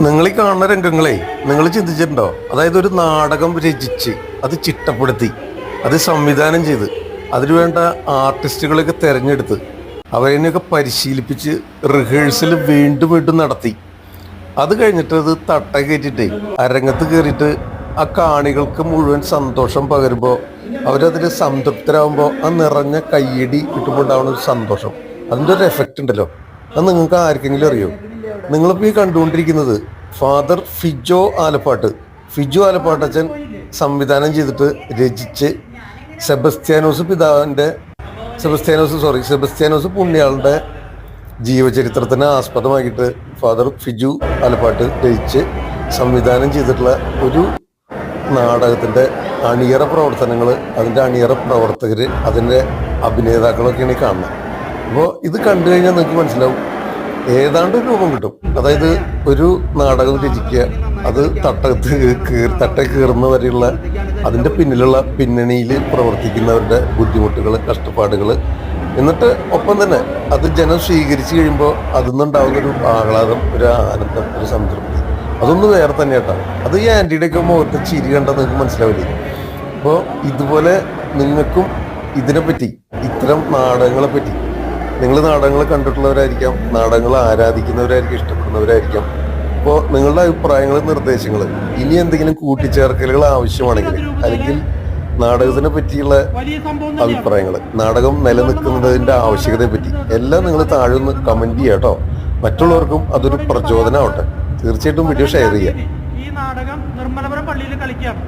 നിങ്ങൾ ഈ കാണുന്ന രംഗങ്ങളെ നിങ്ങൾ ചിന്തിച്ചിട്ടുണ്ടോ? അതായത് ഒരു നാടകം രചിച്ച് അത് ചിട്ടപ്പെടുത്തി അത് സംവിധാനം ചെയ്ത് അതിനുവേണ്ട ആർട്ടിസ്റ്റുകളെയൊക്കെ തിരഞ്ഞെടുത്ത് അവരെയൊക്കെ പരിശീലിപ്പിച്ച് റിഹേഴ്സൽ വീണ്ടും വീണ്ടും നടത്തി. അത് കഴിഞ്ഞിട്ട് അത് തട്ട കയറ്റിട്ട് അരങ്ങത്ത് കയറിയിട്ട് ആ കാണികൾക്ക് മുഴുവൻ സന്തോഷം പകരുമ്പോൾ അവരതിൽ സംതൃപ്തരാകുമ്പോൾ ആ നിറഞ്ഞ കയ്യടി കിട്ടുമ്പോൾ ഉണ്ടാവുന്ന ഒരു സന്തോഷം. അതിന്റെ ഒരു എഫക്റ്റ് ഉണ്ടല്ലോ. അത് നിങ്ങൾക്ക് ആർക്കെങ്കിലും അറിയോ? നിങ്ങളിപ്പോൾ ഈ കണ്ടുകൊണ്ടിരിക്കുന്നത് ഫാദർ ഫിജോ ആലപ്പാട്ട്. ഫിജോ ആലപ്പാട്ടച്ചൻ സംവിധാനം ചെയ്തിട്ട് രചിച്ച് സെബസ്ത്യാനോസ് പിതാവിന്റെ സെബസ്ത്യാനോസ് സോറി സെബസ്ത്യാനോസ് പുണ്യാളുടെ ജീവചരിത്രത്തിന് ആസ്പദമാക്കിയിട്ട് ഫാദർ ഫിജു ആലപ്പാട്ട് രചിച്ച് സംവിധാനം ചെയ്തിട്ടുള്ള ഒരു നാടകത്തിന്റെ അണിയറ പ്രവർത്തനങ്ങൾ അതിന്റെ അണിയറ പ്രവർത്തകർ അതിന്റെ അഭിനേതാക്കളൊക്കെയാണ് ഈ കാണുന്നത്. അപ്പോൾ ഇത് കണ്ടു കഴിഞ്ഞാൽ നിങ്ങൾക്ക് മനസ്സിലാവും ഏതാണ്ട് രൂപം കിട്ടും. അതായത് ഒരു നാടകം രചിക്കുക അത് തട്ടകത്ത് കീർ തട്ട കീറുന്ന വരെയുള്ള അതിന്റെ പിന്നിലുള്ള പിന്നണിയിൽ പ്രവർത്തിക്കുന്നവരുടെ ബുദ്ധിമുട്ടുകൾ കഷ്ടപ്പാടുകൾ എന്നിട്ട് ഒപ്പം തന്നെ അത് ജനം സ്വീകരിച്ചു കഴിയുമ്പോൾ അതിൽ നിന്നുണ്ടാകുന്ന ഒരു ആഹ്ലാദം ഒരു ആനന്ദം ഒരു സംതൃപ്തി. അതൊന്നും വേറെ തന്നെ കേട്ടോ. അത് ഈ ആന്റിയുടെയൊക്കെ മുഖത്ത് ചിരി കണ്ടാൽ നിങ്ങൾക്ക് മനസ്സിലാവില്ലേ? അപ്പോൾ ഇതുപോലെ നിങ്ങൾക്കും ഇതിനെപ്പറ്റി ഇത്തരം നാടകങ്ങളെ പറ്റി നിങ്ങൾ നാടകങ്ങൾ കണ്ടിട്ടുള്ളവരായിരിക്കാം നാടകങ്ങൾ ആരാധിക്കുന്നവരായിരിക്കും ഇഷ്ടപ്പെടുന്നവരായിരിക്കാം. അപ്പോൾ നിങ്ങളുടെ അഭിപ്രായങ്ങൾ നിർദ്ദേശങ്ങൾ ഇനി എന്തെങ്കിലും കൂട്ടിച്ചേർക്കലുകൾ ആവശ്യമാണെങ്കിൽ അല്ലെങ്കിൽ നാടകത്തിനെ പറ്റിയുള്ള അഭിപ്രായങ്ങൾ നാടകം നിലനിൽക്കുന്നതിന്റെ ആവശ്യകതയെ പറ്റി എല്ലാം നിങ്ങൾ താഴെ ഒന്ന് കമന്റ് ചെയ്യുക കേട്ടോ. മറ്റുള്ളവർക്കും അതൊരു പ്രചോദനമാവട്ടെ. തീർച്ചയായിട്ടും വീഡിയോ ഷെയർ ചെയ്യുക. ഈ നാടകം നിർമ്മലപുരം പള്ളിയിൽ കളിക്കുകയാണ്